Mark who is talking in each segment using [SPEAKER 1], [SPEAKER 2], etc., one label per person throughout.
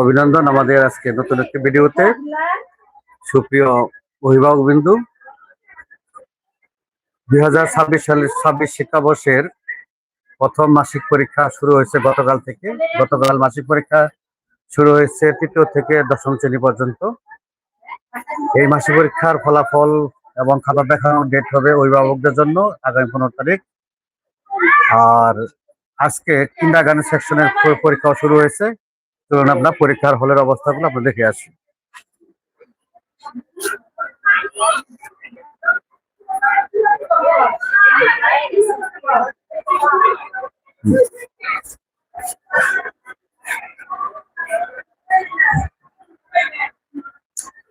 [SPEAKER 1] অভিনন্দন আমাদের আজকে নতুন একটি ভিডিওতে। সুপ্রিয় অভিভাবক বিন্দু, দুই হাজার ছাব্বিশ সালের ছাব্বিশ শিক্ষাবর্ষের প্রথম মাসিক পরীক্ষা শুরু হয়েছে গতকাল থেকে। গতকাল মাসিক পরীক্ষা শুরু হয়েছে তৃতীয় থেকে দশম শ্রেণি পর্যন্ত। এই মাসিক পরীক্ষার ফলাফল এবং খাতা দেখানোর ডেট হবে অভিভাবকদের জন্য আগামী পনেরো তারিখ। আর আজকে কিন্ডার গানের সেকশনের পরীক্ষাও শুরু হয়েছে। চলুন আপনার পরীক্ষার হলের অবস্থাগুলো আপনি দেখে আসি।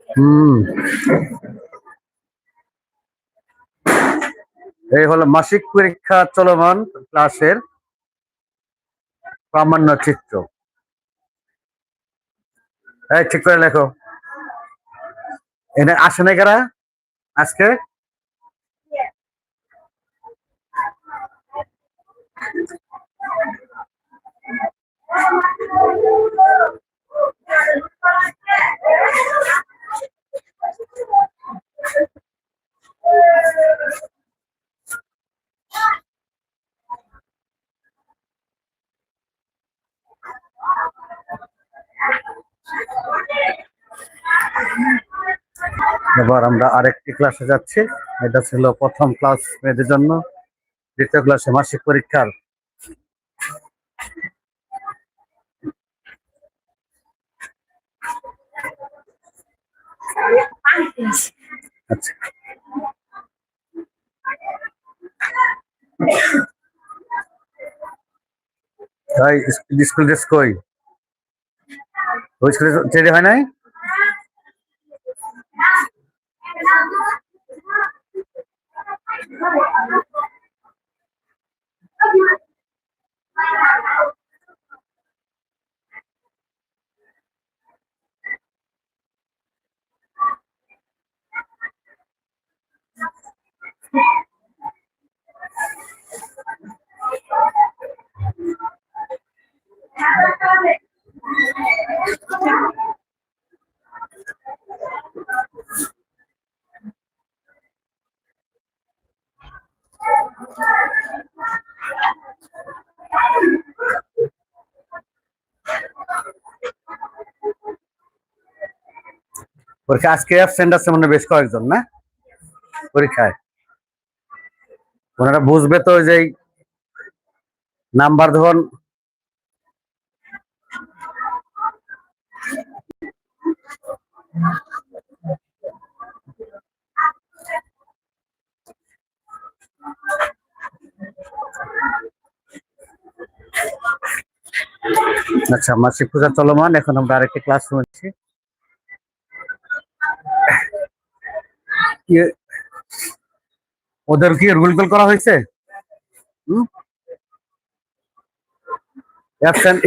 [SPEAKER 1] হুম। এই হলো মাসিক পরীক্ষা চলমান ক্লাসের প্রামাণ্য চিত্র। এই ঠিক করে লেখো। এনে আসে নাই কারা আজকে। এবার আমরা আরেকটি ক্লাসে যাচ্ছি। এটা ছিল প্রথম ক্লাস মেয়েদের জন্য। দ্বিতীয় ক্লাসে মাসিক পরীক্ষার। আচ্ছা। তাই স্কুল ড্রেস কই? ওই স্কুলে তৈরি হয় নাই পরীক্ষা আজকে অ্যাবসেন্ট আছে মনে বেশ কয়েকজন, না? পরীক্ষায়। ওনারা বুঝবে তো যে নাম্বার ধরুন। আচ্ছা মাসিক পূজা চলমান, এখন আমরা আরেকটি ক্লাস শুনছি ইয়ে, ওদের কি রুল কল করা হয়েছে?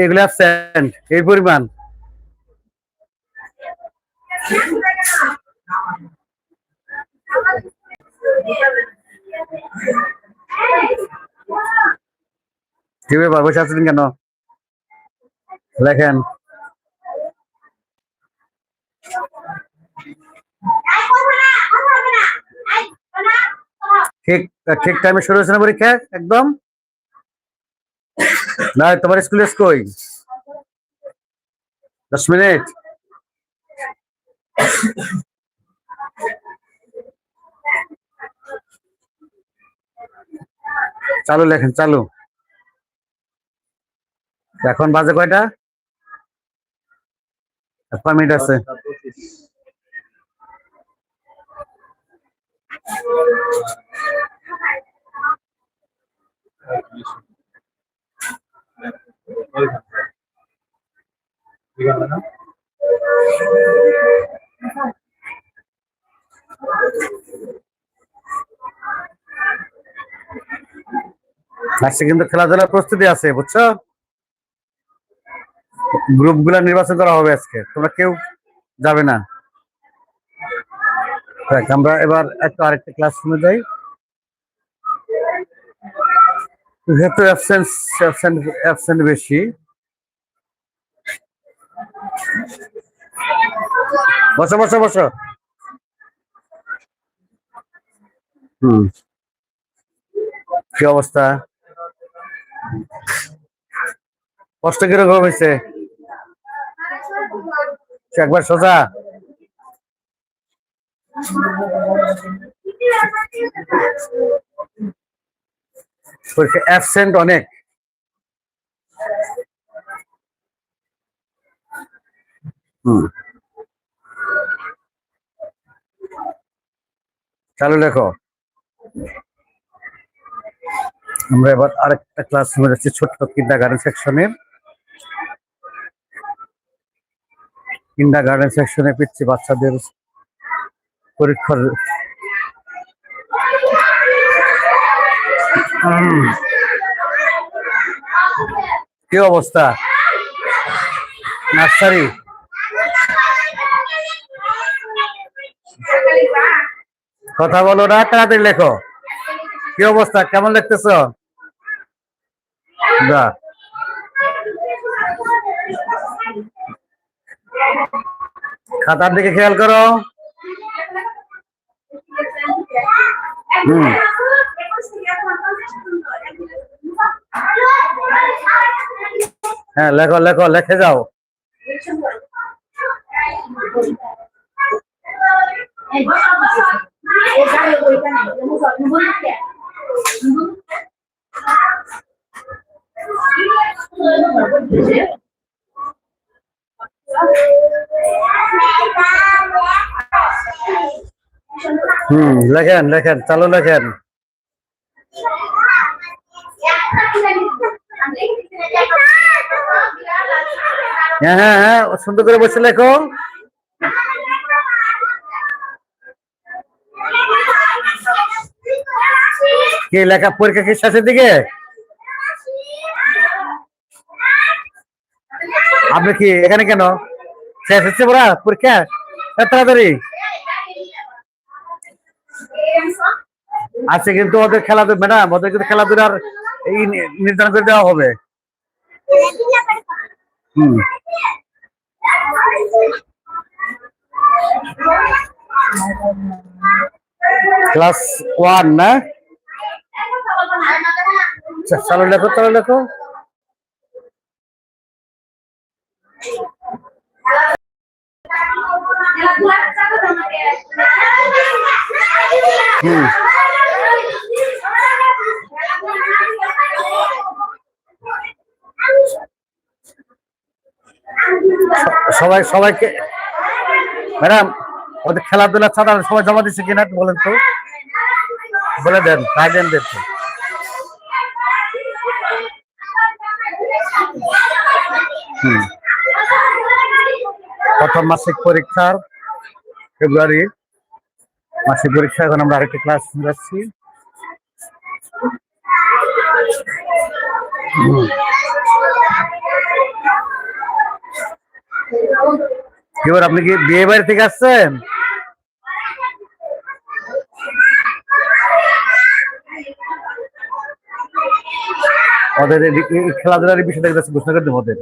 [SPEAKER 1] এগুলো এই পরিমাণ। কি বসে আছেন কেন? লেখেন। ঠিক ঠিক টাইমে শুরু হয়েছে না পরীক্ষা? একদম? না, তোমার স্কুলে কই? দশ মিনিট। চালু লেখেন, চালু। এখন বাজে কয়টা? কয় মিনিট আছে। আজকে কিন্তু খেলাধুলার প্রস্তুতি আছে, বুঝছ? গ্রুপগুলা নির্বাচন করা হবে আজকে। তোমরা কেউ যাবে না। আমরা এবার একটু আরেকটা ক্লাস শুনে যাই। যেহেতু অ্যাবসেন্স অ্যাবসেন্ট বেশি। বসো বসো বসো। হুম। কি অবস্থা? কষ্ট কীরকম হয়েছে? একবার সোজা। পরীক্ষা অ্যাবসেন্ট অনেক। হুম। চালু লেখো। আমরা এবার আরেকটা ক্লাস রুমে যাচ্ছি, ছোট্ট কিন্ডার গার্ডেন সেকশনের কিন্ডার গার্ডেন সেকশনে পিচ্ছি বাচ্চাদের পরীক্ষার। কি অবস্থা? নার্সারি? কথা বলো না, তাড়াতাড়ি লেখো। কি অবস্থা? কেমন লিখতেছ বাহ। খাতার দিকে খেয়াল করো। হ্যাঁ লেখো লেখো লেখে যাও। হুম, লেখেন লেখেন, চালু লেখেন। হ্যাঁ হ্যাঁ হ্যাঁ সুন্দর করে বসে লেখো। কি, লেখা পরীক্ষা কি শেষের দিকে? আপনি কি এখানে কেন? শেষ হচ্ছে পড়া পরীক্ষা? তাড়াতাড়ি? আছে কিন্তু ওদের খেলাধুলা ম্যাডাম ওদের কিন্তু খেলাধুলার এই নির্ধারণ করে দেওয়া হবে। হুম। ক্লাস ওয়ান না? আচ্ছা, চালু লেখো চালু লেখো। হুম সবাই, সবাইকে। ম্যাডাম, ওদের খেলাধুলা ছাড়া সবাই জমা দিচ্ছে কিনা বলেন তো। বলে দেন গার্জেনদের প্রথম মাসিক পরীক্ষার ফেব্রুয়ারি মাসে পরীক্ষা এখন আমরা আরেকটি ক্লাস যাচ্ছি। এবার আপনি কি বিয়ে বাড়ি থেকে আসছেন? ওদের খেলাধুলার বিষয়টা একটু ঘোষণা করে দেবো ওদের?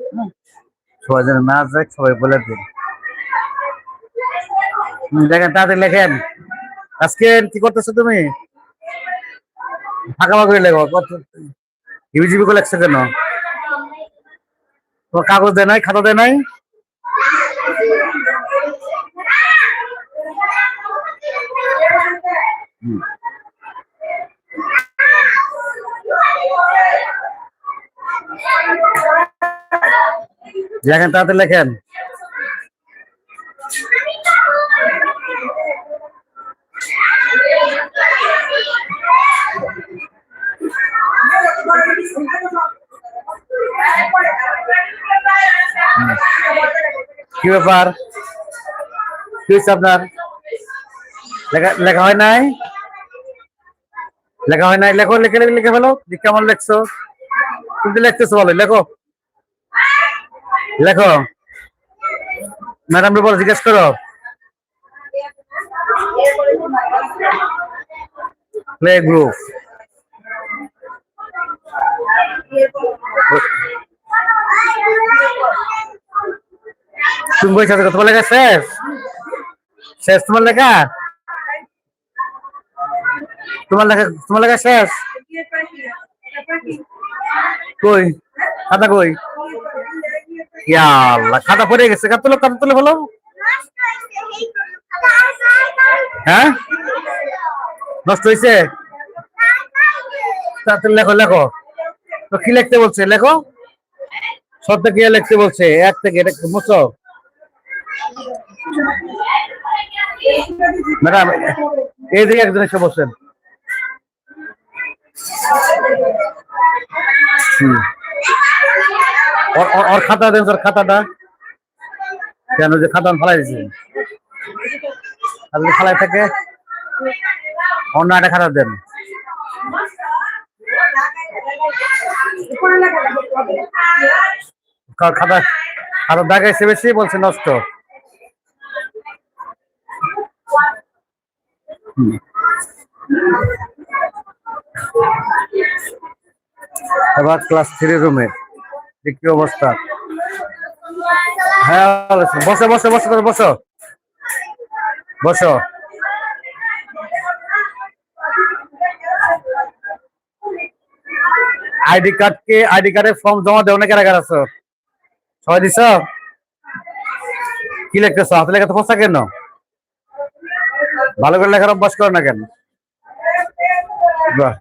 [SPEAKER 1] সবাই যেন না যাক সবাই বলে হুম, দেখেন তাড়াতাড়ি লেখেন। আজকে কি করতেছো তুমি? ফাঁকা করে লেখো হিবিজিবি করে লেখছো কেন কাগজ দেয় নাই, খাতা দেয় নাই। লেখেন তাড়াতাড়ি লেখেন। কি ব্যাপার? কি হয়েছে আপনার লেখা হয় নাই? লেখা হয় নাই। লেখো, লিখে লিখে ফেলো। কেমন লেখছো? তুমি লিখতেছো বলো লেখো। লেখো। ম্যাডাম বলো, জিজ্ঞেস করো। প্লে গ্রুপ তুমি বসে আছো তোমার লেখা শেষ? শেষ তোমার লেখা? তোমার লেখা তোমার লেখা শেষ? কই? খাতা কই? খাতা পড়ে গেছে। খাতা তুলো খাতা তুলে বলো হ্যাঁ? নষ্ট হয়েছে তাড়াতাড়ি লেখো লেখো। তো কি লিখতে বলছে? লেখো। সব থেকে লিখতে বলছে। এক থেকে এটা মুছো? ম্যাডাম এইদিকে একজন এসে বসেন। ওর- খাতা দেন ওর খাতাটা। কেন যে খাতা ফালাই দিছে আপনি ফালাই থাকে। অন্য একটা খাতা দেন। খাতা খাতা দাগাইছে বেশি বলছে, নষ্ট। এবার ক্লাস থ্রি রুমে কি অবস্থা? হ্যাঁ। বসো বসো বসো তোমরা বসো। বসো। আইডি কার্ড কে? আইডি কার্ডের ফর্ম জমা দেও না কারা কারা আছো সবাই দিছ? কি লিখতেছো? হাতে লেখা তো কেন? ভালো করে লেখার অভ্যাস করো না কেন? বাহ।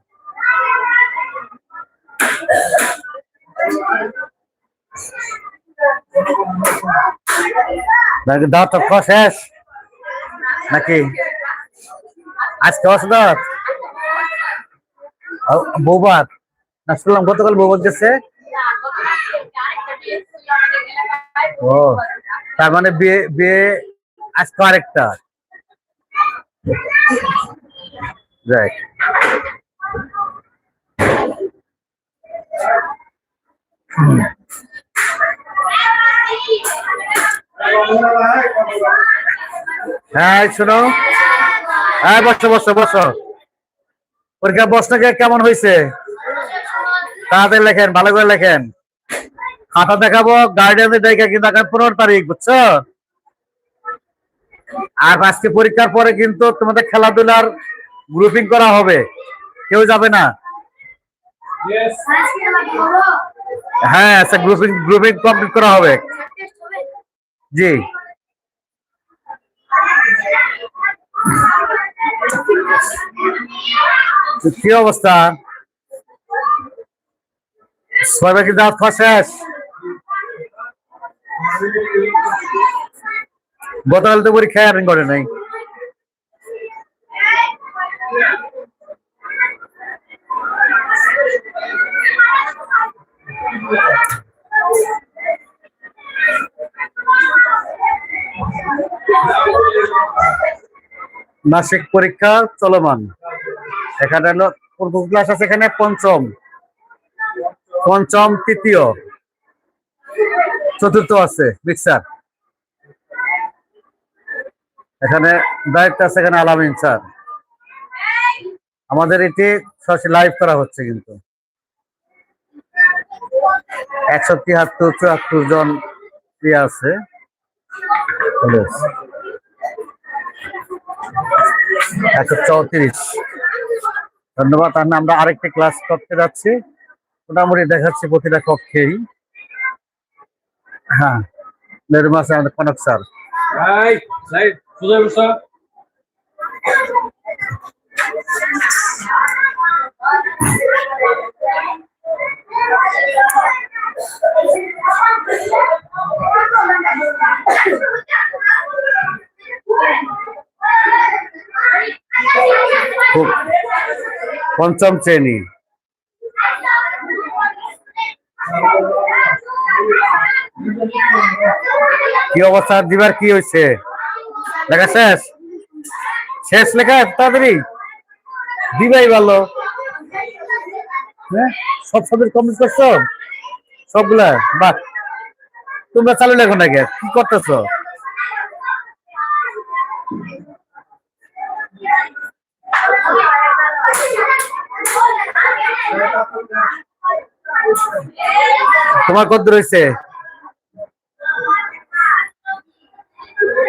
[SPEAKER 1] নাকি দাঁত খাওয়া শেষ? নাকি? আজকে আছে দাঁত বৌবাত না, শুনলাম গতকাল বৌবাত গেছে। ও, তার মানে বিয়ে বিয়ে আজকে আরেকটা। যাই হ্যাঁ শোনো। হ্যাঁ বসো বসো বসো। পরীক্ষা প্রশ্নকে কেমন হয়েছে? তাড়াতাড়ি লেখেন, ভালো করে লেখেন। খাতা দেখাবো গার্ডিয়ানদের দেখে কিন্তু এখন পনেরো তারিখ, বুঝছ? আর আজকে পরীক্ষার পরে কিন্তু তোমাদের খেলাধুলার গ্রুপিং করা হবে। কেউ যাবে না? হ্যাঁ আচ্ছা গ্রুপিং গ্রুপিং কমপ্লিট করা হবে। জি। কি অবস্থা? সবাই কি দাঁত খাওয়া শেষ। গতকাল তো পরীক্ষা অ্যাটেন্ড করে নাই। মাসিক পরীক্ষা চলমান। এখানে ক্লাস আছে এখানে পঞ্চম। পঞ্চম, তৃতীয়। চতুর্থ আছে মিক্সার এখানে দায়িত্ব আছে এখানে আলামিন স্যার। আমাদের এটি সরাসরি লাইভ করা হচ্ছে কিন্তু। একশো তিয়াত্তর চুয়াত্তর জন ইয়ে আছে। একশো চৌত্রিশ। ধন্যবাদ আর আমরা আরেকটি ক্লাস করতে যাচ্ছি। মোটামুটি দেখাচ্ছি প্রতিটা কক্ষেই। হ্যাঁ মেরু মাসে আমাদের কনক স্যার।
[SPEAKER 2] বসা।
[SPEAKER 1] খুব পঞ্চম শ্রেণি। কি অবস্থা? দিবার কি হয়েছে লেখা শেষ। শেষ লেখা তাড়াতাড়ি। দিবাই ভালো। হ্যাঁ? সব সাবজেক্ট কমপ্লিট করছ? সবগুলা? বাহ। তোমরা চালু লেখো না কে কি করতেছো? তোমার কত রয়েছে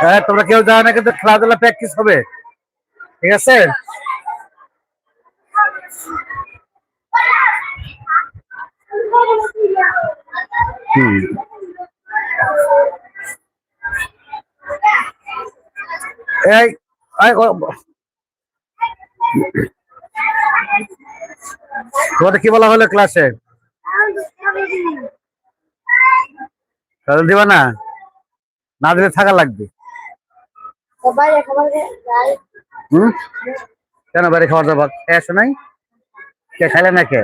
[SPEAKER 1] হ্যাঁ তোমরা কেউ যাও না, কিন্তু খেলাধুলা প্র্যাকটিস হবে। ঠিক আছে? এই তোমাদের কি বলা হলো ক্লাসে দিবা না? না দিলে থাকা লাগবে। হুম? কেন বাড়ি খাবার দাবার খেয়ে আসো নাই? কে খাইলে না কে?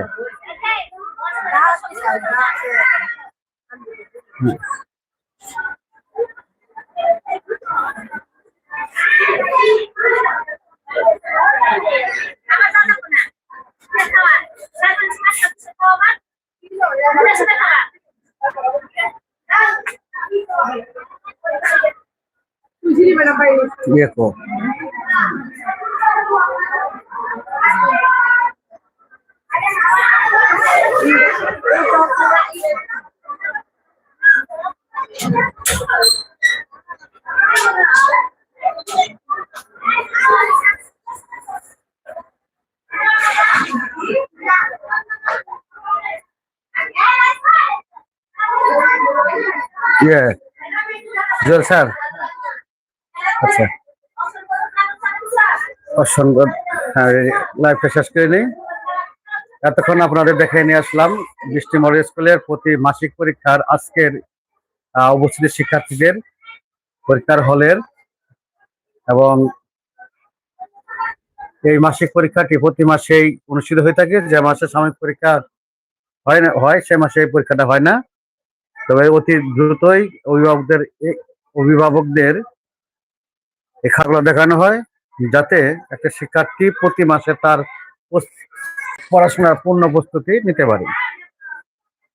[SPEAKER 1] দেখো। ইয়ে জুয়েল স্যার আচ্ছা। অসংখ্য লাইভটা শেষ করে নিই। এতক্ষণ আপনাদের দেখে নিয়ে আসলাম স্কুলের প্রতি মাসিক পরীক্ষার আজকের উপস্থিত শিক্ষার্থীদের পরীক্ষার হলের এবং এই মাসিক পরীক্ষাটি প্রতি মাসেই অনুষ্ঠিত হয়ে থাকে। যে মাসে সাময়িক পরীক্ষা হয় না, হয়, সে মাসে এই পরীক্ষাটা হয় না। তবে অতি দ্রুতই অভিভাবকদের অভিভাবকদের এই দেখানো হয় যাতে একটা শিক্ষার্থী প্রতি মাসে তার পড়াশোনার পূর্ণ প্রস্তুতি নিতে পারে।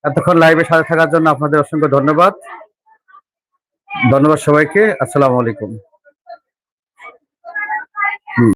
[SPEAKER 1] এতক্ষণ লাইভে সাথে থাকার জন্য আপনাদের অসংখ্য ধন্যবাদ। ধন্যবাদ সবাইকে। আসসালামু আলাইকুম।